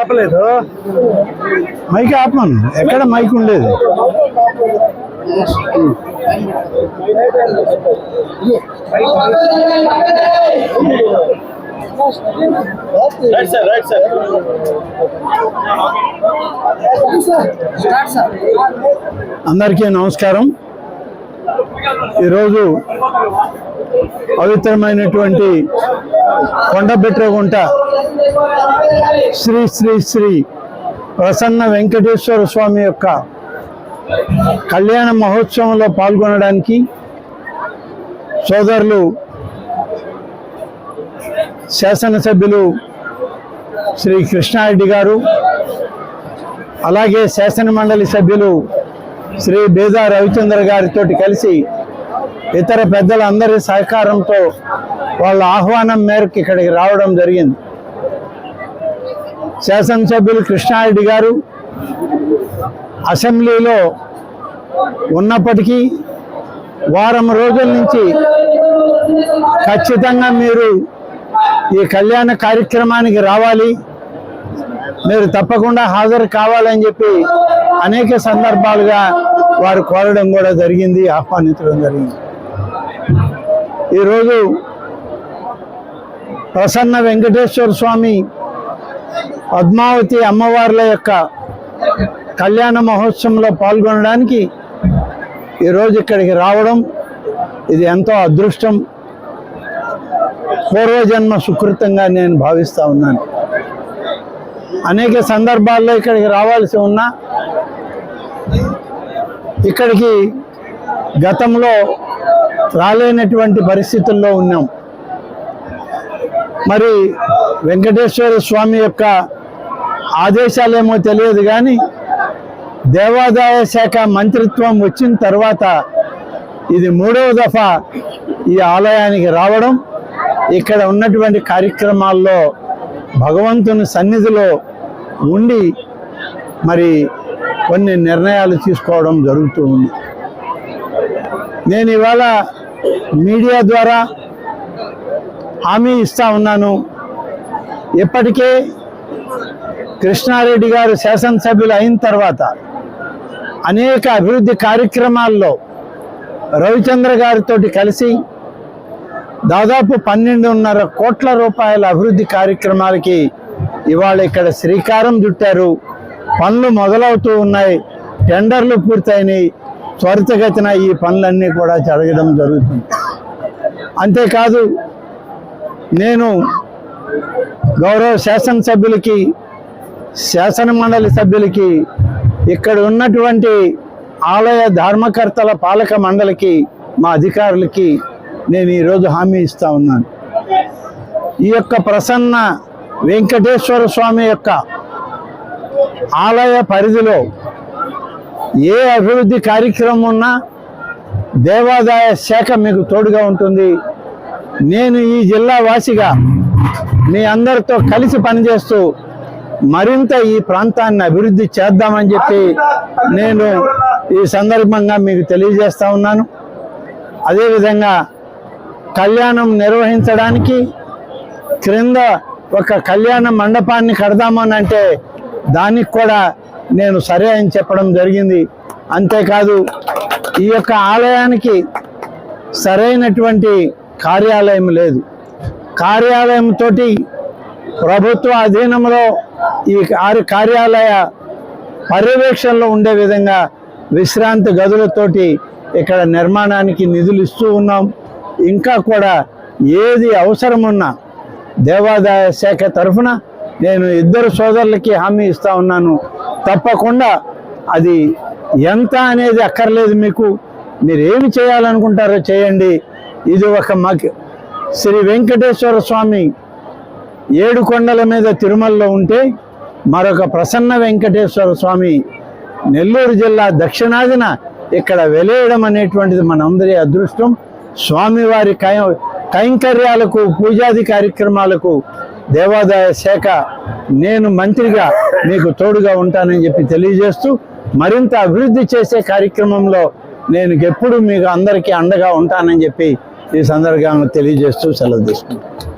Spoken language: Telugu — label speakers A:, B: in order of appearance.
A: ఆపలేదు. మైక్ ఆపమను. ఎక్కడ మైక్ ఉండేది?
B: రైట్ సార్ రైట్ సార్
A: అందరికీ నమస్కారం. ఈరోజు పవిత్రమైనటువంటి కొండబెట్రగుంట శ్రీ శ్రీ శ్రీ ప్రసన్న వెంకటేశ్వర స్వామి యొక్క కళ్యాణ మహోత్సవంలో పాల్గొనడానికి సోదరులు శాసనసభ్యులు శ్రీ కృష్ణారెడ్డి గారు అలాగే శాసన మండలి సభ్యులు శ్రీ బేదా రవిచంద్ర గారితో కలిసి ఇతర పెద్దలందరి సహకారంతో వాళ్ళ ఆహ్వానం మేరకు ఇక్కడికి రావడం జరిగింది. శాసనసభ్యులు కృష్ణారెడ్డి గారు అసెంబ్లీలో ఉన్నప్పటికీ వారం రోజుల నుంచి ఖచ్చితంగా మీరు ఈ కళ్యాణ కార్యక్రమానికి రావాలి. మీరు తప్పకుండా హాజరు కావాలని చెప్పి అనేక సందర్భాలుగా వారు కోరడం కూడా జరిగింది ఆహ్వానించడం జరిగింది. ఈరోజు ప్రసన్న వెంకటేశ్వర స్వామి పద్మావతి అమ్మవార్ల యొక్క కళ్యాణ మహోత్సవంలో పాల్గొనడానికి ఈరోజు ఇక్కడికి రావడం ఇది ఎంతో అదృష్టం. పూర్వజన్మ సుకృతంగా నేను భావిస్తూ ఉన్నాను. అనేక సందర్భాల్లో ఇక్కడికి రావాల్సి ఉన్నా ఇక్కడికి గతంలో రాలేనటువంటి పరిస్థితుల్లో ఉన్నాం. మరి వెంకటేశ్వర స్వామి యొక్క ఆదేశాలేమో తెలియదు కానీ దేవాదాయ శాఖ మంత్రిత్వం వచ్చిన తర్వాత ఇది మూడవ దఫా ఈ ఆలయానికి రావడం ఇక్కడ ఉన్నటువంటి కార్యక్రమాల్లో భగవంతుని సన్నిధిలో ఉండి మరి కొన్ని నిర్ణయాలు తీసుకోవడం జరుగుతూ ఉంది. నేను ఇవాళ మీడియా ద్వారా హామీ ఇస్తా ఉన్నాను. ఇప్పటికే కృష్ణారెడ్డి గారు శాసనసభ్యులు అయిన తర్వాత అనేక అభివృద్ధి కార్యక్రమాల్లో రవిచంద్ర గారితో కలిసి దాదాపు పన్నెండున్నర కోట్ల రూపాయల అభివృద్ధి కార్యక్రమాలకి ఇవాళ ఇక్కడ శ్రీకారం చుట్టారు. పనులు మొదలవుతూ ఉన్నాయి. టెండర్లు పూర్తయినాయి. త్వరితగతిన ఈ పనులన్నీ కూడా జరగడం జరుగుతుంది. అంతేకాదు నేను గౌరవ శాసనసభ్యులకి శాసన మండలి సభ్యులకి ఇక్కడ ఉన్నటువంటి ఆలయ ధర్మకర్తల పాలక మండలికి మా అధికారులకి నేను ఈరోజు హామీ ఇస్తా ఉన్నాను. ఈ యొక్క ప్రసన్న వెంకటేశ్వర స్వామి యొక్క ఆలయ పరిధిలో ఏ అభివృద్ధి కార్యక్రమం ఉన్నా దేవాదాయ శాఖ మీకు తోడుగా ఉంటుంది. నేను ఈ జిల్లా వాసిగా మీ అందరితో కలిసి పనిచేస్తూ మరింత ఈ ప్రాంతాన్ని అభివృద్ధి చేద్దామని చెప్పి నేను ఈ సందర్భంగా మీకు తెలియజేస్తా ఉన్నాను. అదేవిధంగా కళ్యాణం నిర్వహించడానికి క్రింద ఒక కళ్యాణ మండపాన్ని కడదామని అంటే దానికి కూడా నేను సరే అని చెప్పడం జరిగింది. అంతేకాదు ఈ యొక్క ఆలయానికి సరైనటువంటి కార్యాలయం లేదు. కార్యాలయం తోటి ప్రభుత్వ అధీనంలో ఈ కార్య- కార్యాలయ పర్యవేక్షణలో ఉండే విధంగా విశ్రాంతి గదులతోటి ఇక్కడ నిర్మాణానికి నిధులు ఇస్తూ ఉన్నాం. ఇంకా కూడా ఏది అవసరమున్నా దేవాదాయ శాఖ తరఫున నేను ఇద్దరు సోదరులకి హామీ ఇస్తా ఉన్నాను. తప్పకుండా అది ఎంత అనేది అక్కర్లేదు మీకు. మీరు ఏమి చేయాలనుకుంటారో చేయండి. ఇది ఒక మగ్ శ్రీ వెంకటేశ్వర స్వామి ఏడు కొండల మీద తిరుమలలో ఉంటే మరొక ప్రసన్న వెంకటేశ్వర స్వామి నెల్లూరు జిల్లా దక్షిణాదిన ఇక్కడ వెలేయడం అనేటువంటిది మనందరి అదృష్టం. స్వామివారి కై కైంకర్యాలకు పూజాది కార్యక్రమాలకు దేవాదాయ శాఖ నేను మంత్రిగా మీకు తోడుగా ఉంటానని చెప్పి తెలియజేస్తూ మరింత అభివృద్ధి చేసే కార్యక్రమంలో నేను ఎప్పుడు మీకు అందరికీ అండగా ఉంటానని చెప్పి ఈ సందర్భంగా తెలియజేస్తూ సెలవు తీసుకుంటాను